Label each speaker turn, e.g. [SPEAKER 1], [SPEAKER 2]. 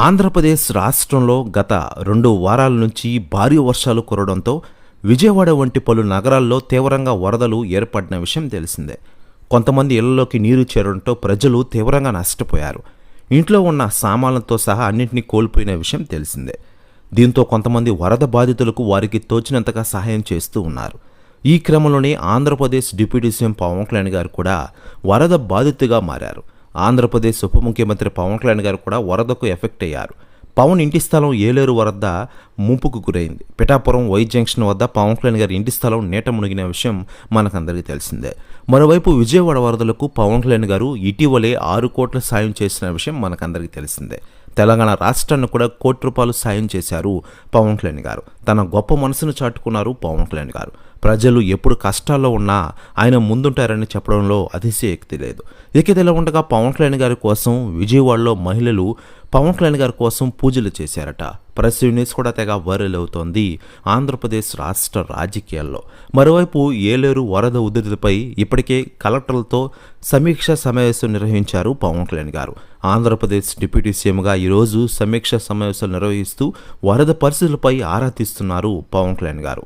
[SPEAKER 1] ఆంధ్రప్రదేశ్ రాష్ట్రంలో గత రెండు వారాల నుంచి భారీ వర్షాలు కురవడంతో విజయవాడ వంటి పలు నగరాల్లో తీవ్రంగా వరదలు ఏర్పడిన విషయం తెలిసిందే. కొంతమంది ఇళ్ళలోకి నీరు చేరడంతో ప్రజలు తీవ్రంగా నష్టపోయారు. ఇంట్లో ఉన్న సామాన్లతో సహా అన్నింటినీ కోల్పోయిన విషయం తెలిసిందే. దీంతో కొంతమంది వరద బాధితులకు వారికి తోచినంతగా సహాయం చేస్తూ ఉన్నారు. ఈ క్రమంలోనే ఆంధ్రప్రదేశ్ డిప్యూటీ సీఎం పవన్ కళ్యాణ్ గారు కూడా వరద బాధితుగా మారారు. ఆంధ్రప్రదేశ్ ఉప ముఖ్యమంత్రి పవన్ కళ్యాణ్ గారు కూడా వరదకు ఎఫెక్ట్ అయ్యారు. పవన్ ఇంటి స్థలం ఏలేరు వరద ముంపుకు గురైంది. పిఠాపురం వై జంక్షన్ వద్ద పవన్ కళ్యాణ్ గారి ఇంటి స్థలం నీట మునిగిన విషయం మనకందరికీ తెలిసిందే. మరోవైపు విజయవాడ వరదలకు పవన్ కళ్యాణ్ గారు ఇటీవలే ఆరు కోట్ల సాయం చేసిన విషయం మనకందరికీ తెలిసిందే. తెలంగాణ రాష్ట్రాన్ని కూడా కోటి రూపాయలు సాయం చేశారు పవన్ కళ్యాణ్ గారు. తన గొప్ప మనసును చాటుకున్నారు పవన్ కళ్యాణ్ గారు. ప్రజలు ఎప్పుడు కష్టాల్లో ఉన్నా ఆయన ముందుంటారని చెప్పడంలో అతిశయక్తి లేదు. ఇక ఇదిలా ఉండగా పవన్ కళ్యాణ్ గారి కోసం విజయవాడలో మహిళలు పవన్ కళ్యాణ్ గారి కోసం పూజలు చేశారట. ప్రెస్ న్యూస్ కూడా తెగ వైరల్ అవుతోంది ఆంధ్రప్రదేశ్ రాష్ట్ర రాజకీయాల్లో. మరోవైపు ఏలేరు వరద ఉధృతిపై ఇప్పటికే కలెక్టర్లతో సమీక్ష సమావేశం నిర్వహించారు పవన్ కళ్యాణ్ గారు. ఆంధ్రప్రదేశ్ డిప్యూటీ సీఎంగా ఈరోజు సమీక్ష సమావేశాలు నిర్వహిస్తూ వరద పరిస్థితులపై ఆరా తీస్తున్నారు పవన్ కళ్యాణ్ గారు.